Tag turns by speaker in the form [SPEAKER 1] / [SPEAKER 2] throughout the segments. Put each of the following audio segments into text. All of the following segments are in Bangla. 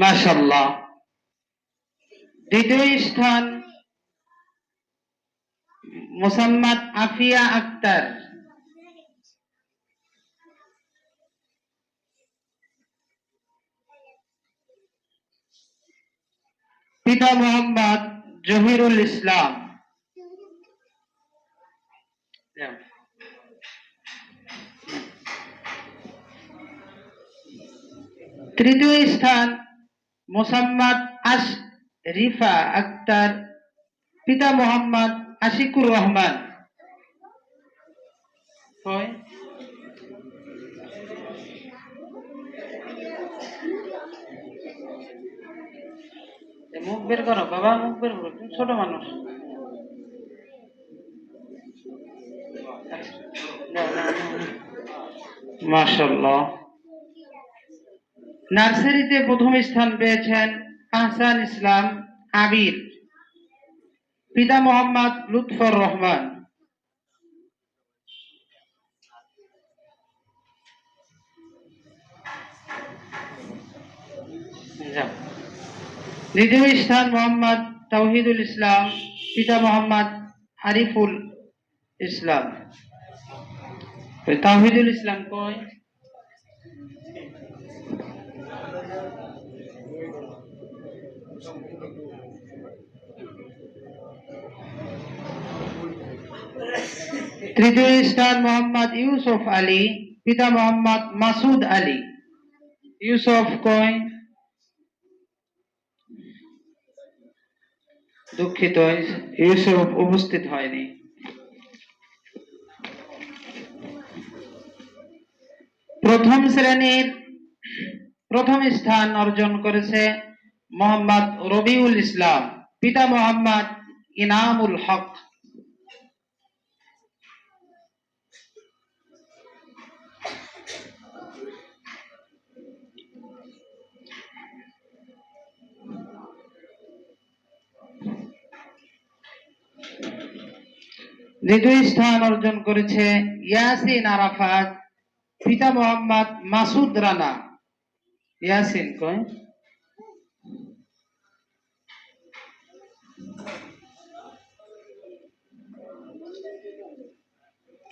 [SPEAKER 1] মাশাল্লাহ দ্বিতীয় স্থান মোসাম্মদ আফিয়া আক্তার। পিতা মোহাম্মদ জহিরুল ইসলাম। তৃতীয় স্থান মোসাম্মদ আশ রিফা আক্তার, পিতা মোহাম্মদ আশিকুর রহমান। মুখ বের করো, বাবা মুখ বের করো, তুমি ছোট মানুষ। মাশাল্লাহ নার্সারিতে প্রথম স্থান পেয়েছেন আহসান ইসলাম আবির, পিতা মোহাম্মদ লুৎফর রহমান। দ্বিতীয় স্থান মোহাম্মদ তৌহিদুল ইসলাম, পিতা মোহাম্মদ আরিফুল ইসলাম ওই তাওহিদুল ইসলাম কয় তৃতীয় স্থান মোহাম্মদ ইউসুফ আলী, পিতা মোহাম্মদ মাসুদ আলী। ইউসুফ কয় দুঃখিত, ইউসুফ উপস্থিত হয়নি। প্রথম শ্রেণির প্রথম স্থান অর্জন করেছে মোহাম্মদ রবিউল ইসলাম, পিতা মোহাম্মদ ইনামুল হক। দ্বিতীয় স্থান অর্জন করেছে ইয়াসিন আরাফাত, পিতা মোহাম্মদ মাসুদ রানা। ইয়াসিন কয়?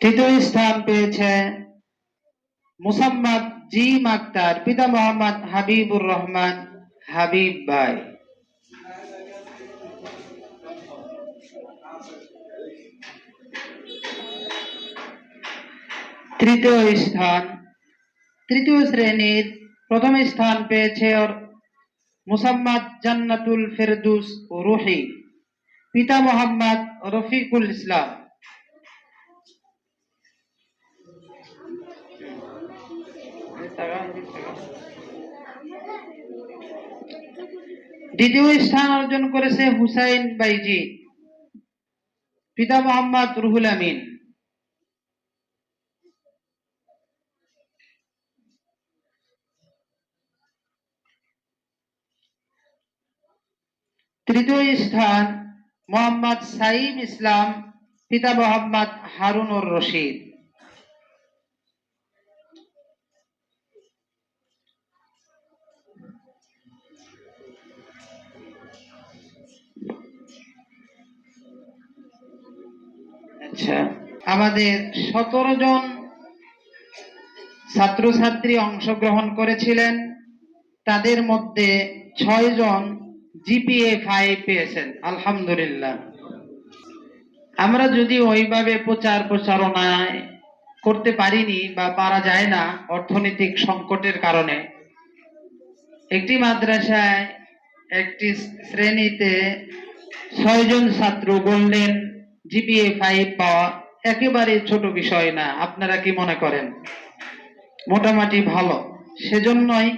[SPEAKER 1] তৃতীয় স্থান পেয়েছে মুসাম্মদ জি আক্তার, পিতা মোহাম্মদ হাবিবুর রহমান হাবিব ভাই। তৃতীয় স্থান। তৃতীয় শ্রেণির প্রথম স্থান পেয়েছে মুসাম্মদ জান্নাতুল ফেরদুস রুহি, পিতা মোহাম্মদ রফিকুল ইসলাম। দ্বিতীয় স্থান অর্জন করেছে হুসাইন বাইজি, পিতা মোহাম্মদ রুহুল আমিন। তৃতীয় স্থান, মোহাম্মদ সাইম ইসলাম, পিতা মোহাম্মদ হারুনুর রশিদ। আচ্ছা আমাদের সতেরো জন ছাত্রছাত্রী অংশগ্রহণ করেছিলেন। তাদের মধ্যে ছয় জন জিপিএ ফাইভ পেয়েছেন, আলহামদুলিল্লাহ। আমরা যদি ওইভাবে প্রচার প্রচারণায় করতে পারিনি বা পারা যায় না অর্থনৈতিক সংকটের কারণে, একটি মাদ্রাসায় একটি শ্রেণীতে ছয়জন ছাত্র বললেন জিপিএ ফাইভ পাওয়া, একেবারে ছোট বিষয় না, আপনারা কি মনে করেন? মোটামুটি ভালো। সেজন্যই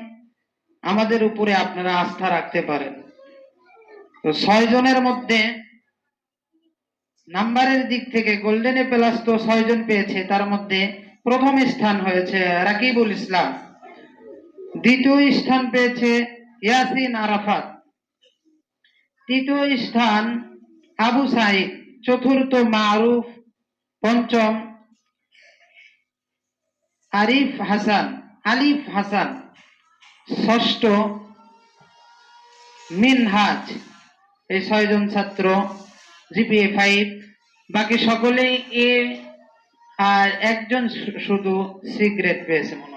[SPEAKER 1] আমাদের উপরে আপনারা আস্থা রাখতে পারেন। তো ছয় জনের মধ্যে নাম্বারের দিক থেকে গোল্ডেনে প্লাস তো ছয় জন পেয়েছে, তার মধ্যে প্রথম স্থান হয়েছে রাকিবুল ইসলাম। দ্বিতীয় স্থান পেয়েছে ইয়াসিন আরাফাত। তৃতীয় স্থান আবু সাইদ, চতুর্থ মারুফ, পঞ্চম আরিফ হাসান, আলিফ হাসান। ষষ্ঠ মিনহাজ। এই ছয়জন ছাত্র, জিপিএ ফাইভ বাকি সকলেই এ আর একজন শুধু শুধু গ্রেড পেয়েছে মনে